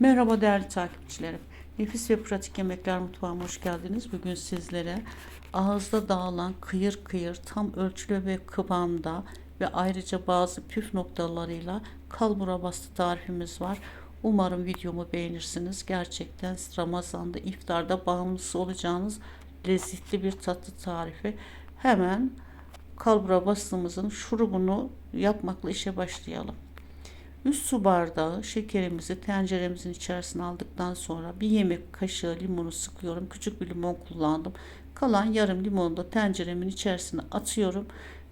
Merhaba değerli takipçilerim. Nefis ve pratik yemekler mutfağıma hoş geldiniz. Bugün sizlere ağızda dağılan kıyır kıyır tam ölçülü ve kıvamda ve ayrıca bazı püf noktalarıyla kalbura bastı tarifimiz var. Umarım videomu beğenirsiniz. Gerçekten Ramazan'da iftarda bağımlısı olacağınız lezzetli bir tatlı tarifi. Hemen kalbura bastığımızın şurubunu yapmakla işe başlayalım. 3 su bardağı şekerimizi tenceremizin içerisine aldıktan sonra bir yemek kaşığı limonu sıkıyorum. Küçük bir limon kullandım. Kalan yarım limonu da tenceremin içerisine atıyorum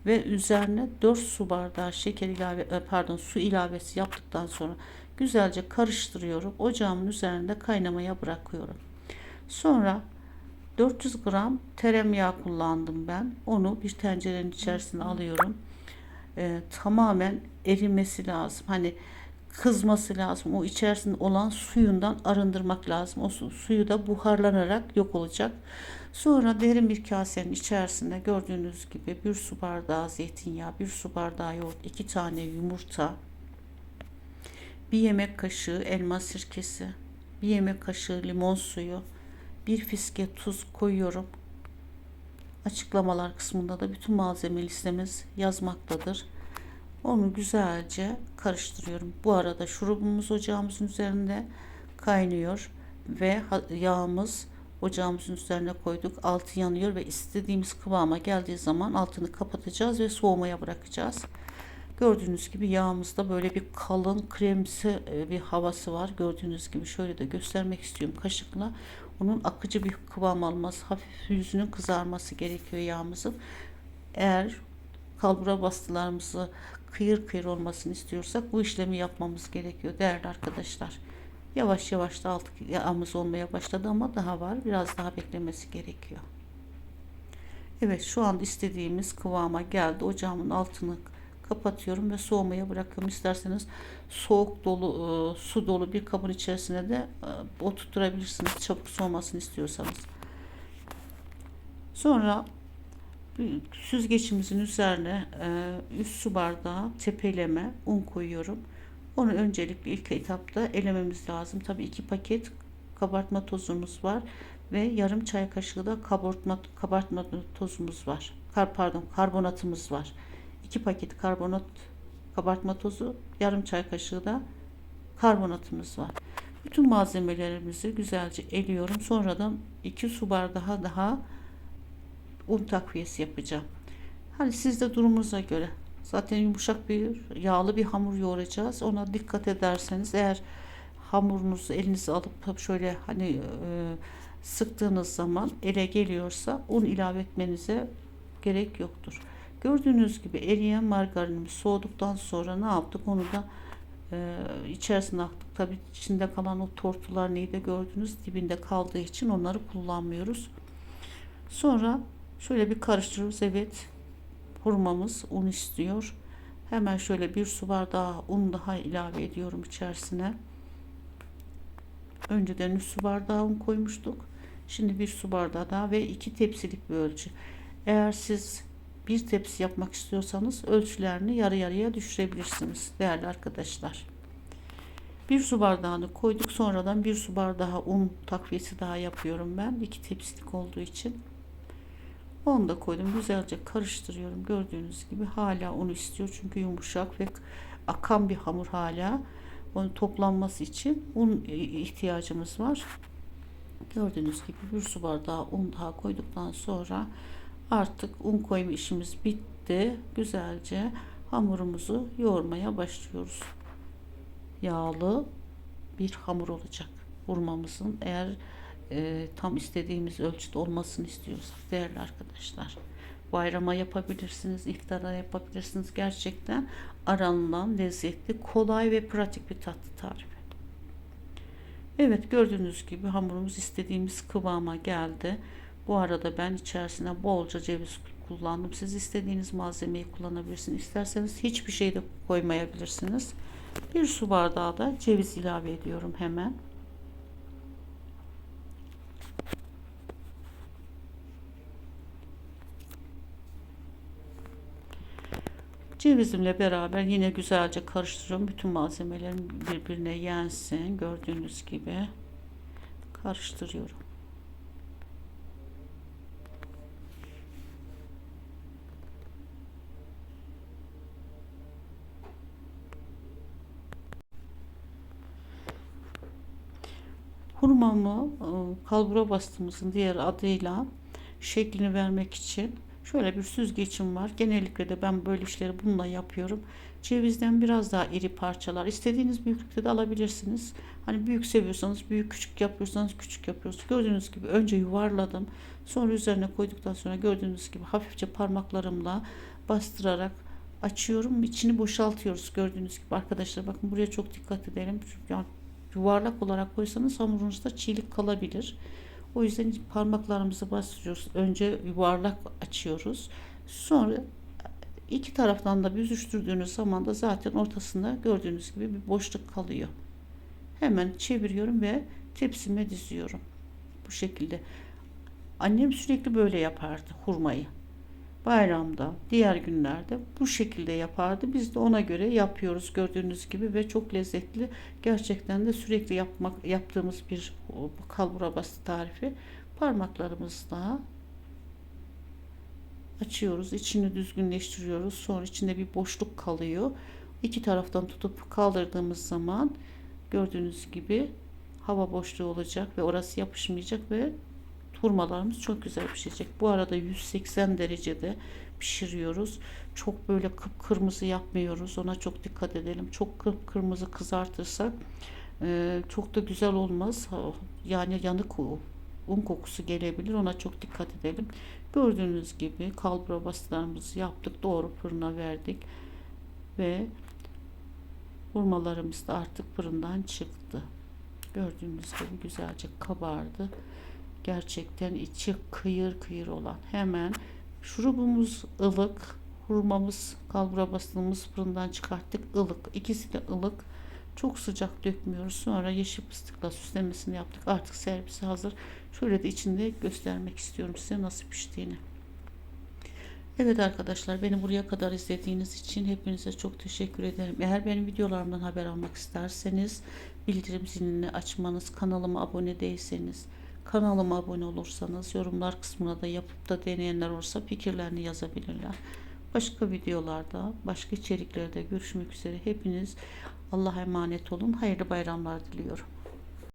ve üzerine 4 su bardağı şeker ilave e, pardon su ilavesi yaptıktan sonra güzelce karıştırıyorum. Ocağımın üzerinde kaynamaya bırakıyorum. Sonra 400 gram tereyağı kullandım ben. Onu bir tencerenin içerisine alıyorum e, tamamen erimesi lazım. Hani kızması lazım. O içerisinde olan suyundan arındırmak lazım. O su, suyu da buharlanarak yok olacak. Sonra derin bir kasenin içerisinde gördüğünüz gibi bir su bardağı zeytinyağı, bir su bardağı yoğurt, iki tane yumurta, bir yemek kaşığı elma sirkesi, bir yemek kaşığı limon suyu, bir fiske tuz koyuyorum. Açıklamalar kısmında da bütün malzeme listemiz yazmaktadır. Onu güzelce karıştırıyorum. Bu arada şurubumuz ocağımızın üzerinde kaynıyor ve yağımız ocağımızın üzerine koyduk. Altı yanıyor ve istediğimiz kıvama geldiği zaman altını kapatacağız ve soğumaya bırakacağız. Gördüğünüz gibi yağımızda böyle bir kalın kremsi e, bir havası var. Gördüğünüz gibi şöyle de göstermek istiyorum kaşıkla. Onun akıcı bir kıvam alması, hafif yüzünün kızarması gerekiyor yağımızın. Eğer kalbura bastılarımızı kıyır kıyır olmasını istiyorsak bu işlemi yapmamız gerekiyor değerli arkadaşlar. Yavaş yavaş da alt yağımız olmaya başladı ama daha var. Biraz daha beklemesi gerekiyor. Evet şu an istediğimiz kıvama geldi. Ocağımın altını kapatıyorum ve soğumaya bırakıyorum. İsterseniz soğuk dolu e, su dolu bir kabın içerisine de e, oturtturabilirsiniz. Çabuk soğumasını istiyorsanız. Sonra süzgecimizin üzerine e, üst su bardağı tepeleme un koyuyorum. Onu öncelikle ilk etapta elememiz lazım. Tabii iki paket kabartma tozumuz var ve yarım çay kaşığı da kabartma, kabartma tozumuz var. Kar, pardon karbonatımız var. 2 paket karbonat kabartma tozu, yarım çay kaşığı da karbonatımız var. Bütün malzemelerimizi güzelce eliyorum. Sonradan 2 su bardağı daha un takviyesi yapacağım. Hani siz de durumunuza göre zaten yumuşak bir yağlı bir hamur yoğuracağız. Ona dikkat ederseniz eğer hamurunuzu elinize alıp şöyle hani e, sıktığınız zaman ele geliyorsa un ilave etmenize gerek yoktur. Gördüğünüz gibi eriyen margarinimiz soğuduktan sonra ne yaptık? Onu da e, içerisine attık. Tabi içinde kalan o tortular neydi gördünüz dibinde kaldığı için onları kullanmıyoruz. Sonra şöyle bir karıştırıyoruz. Evet hurmamız un istiyor. Hemen şöyle bir su bardağı un daha ilave ediyorum içerisine. Önceden 3 su bardağı un koymuştuk. Şimdi bir su bardağı daha ve iki tepsilik bir ölçü. Eğer siz bir tepsi yapmak istiyorsanız ölçülerini yarı yarıya düşürebilirsiniz değerli arkadaşlar. Bir su bardağını koyduk. Sonradan bir su bardağı un takviyesi daha yapıyorum ben. iki tepsilik olduğu için. Onu da koydum. Güzelce karıştırıyorum. Gördüğünüz gibi hala un istiyor. Çünkü yumuşak ve akan bir hamur hala. Onun toplanması için un ihtiyacımız var. Gördüğünüz gibi bir su bardağı un daha koyduktan sonra Artık un koyma işimiz bitti. Güzelce hamurumuzu yoğurmaya başlıyoruz. Yağlı bir hamur olacak. Vurmamızın eğer e, tam istediğimiz ölçüde olmasını istiyorsak değerli arkadaşlar. Bayrama yapabilirsiniz, iftara yapabilirsiniz. Gerçekten aranılan lezzetli, kolay ve pratik bir tatlı tarifi. Evet gördüğünüz gibi hamurumuz istediğimiz kıvama geldi. Bu arada ben içerisine bolca ceviz kullandım. Siz istediğiniz malzemeyi kullanabilirsiniz. İsterseniz hiçbir şey de koymayabilirsiniz. Bir su bardağı da ceviz ilave ediyorum hemen. Cevizimle beraber yine güzelce karıştırıyorum. Bütün malzemelerim birbirine yensin. Gördüğünüz gibi karıştırıyorum. Hurmamı e, kalbura bastığımızın diğer adıyla şeklini vermek için şöyle bir süzgecim var. Genellikle de ben böyle işleri bununla yapıyorum. Cevizden biraz daha iri parçalar. istediğiniz büyüklükte de alabilirsiniz. Hani büyük seviyorsanız büyük, küçük yapıyorsanız küçük yapıyorsunuz. Gördüğünüz gibi önce yuvarladım. Sonra üzerine koyduktan sonra gördüğünüz gibi hafifçe parmaklarımla bastırarak açıyorum. İçini boşaltıyoruz gördüğünüz gibi arkadaşlar. Bakın buraya çok dikkat edelim. Çünkü yani yuvarlak olarak koysanız hamurunuzda çiğlik kalabilir. O yüzden parmaklarımızı bastırıyoruz. Önce yuvarlak açıyoruz. Sonra iki taraftan da büzüştürdüğünüz zaman da zaten ortasında gördüğünüz gibi bir boşluk kalıyor. Hemen çeviriyorum ve tepsime diziyorum. Bu şekilde. Annem sürekli böyle yapardı hurmayı. Bayramda, diğer günlerde bu şekilde yapardı. Biz de ona göre yapıyoruz gördüğünüz gibi ve çok lezzetli. Gerçekten de sürekli yapmak yaptığımız bir kalbura bastı tarifi. Parmaklarımızla açıyoruz. içini düzgünleştiriyoruz. Sonra içinde bir boşluk kalıyor. İki taraftan tutup kaldırdığımız zaman gördüğünüz gibi hava boşluğu olacak ve orası yapışmayacak ve hurmalarımız çok güzel pişecek. Bu arada 180 derecede pişiriyoruz. Çok böyle kıpkırmızı yapmıyoruz. Ona çok dikkat edelim. Çok kıpkırmızı kızartırsak e, çok da güzel olmaz. Yani yanık un kokusu gelebilir. Ona çok dikkat edelim. Gördüğünüz gibi kalbura bastılarımızı yaptık. Doğru fırına verdik. Ve hurmalarımız da artık fırından çıktı. Gördüğünüz gibi güzelce kabardı gerçekten içi kıyır kıyır olan. Hemen şurubumuz ılık hurmamız kalbura bastığımız fırından çıkarttık. Ilık ikisi de ılık. Çok sıcak dökmüyoruz. Sonra yeşil fıstıkla süslemesini yaptık. Artık servise hazır. Şöyle de içinde göstermek istiyorum size nasıl piştiğini. Evet arkadaşlar beni buraya kadar izlediğiniz için hepinize çok teşekkür ederim. Eğer benim videolarımdan haber almak isterseniz bildirim zilini açmanız, kanalıma abone değilseniz Kanalıma abone olursanız yorumlar kısmına da yapıp da deneyenler olursa fikirlerini yazabilirler. Başka videolarda, başka içeriklerde görüşmek üzere. Hepiniz Allah'a emanet olun. Hayırlı bayramlar diliyorum.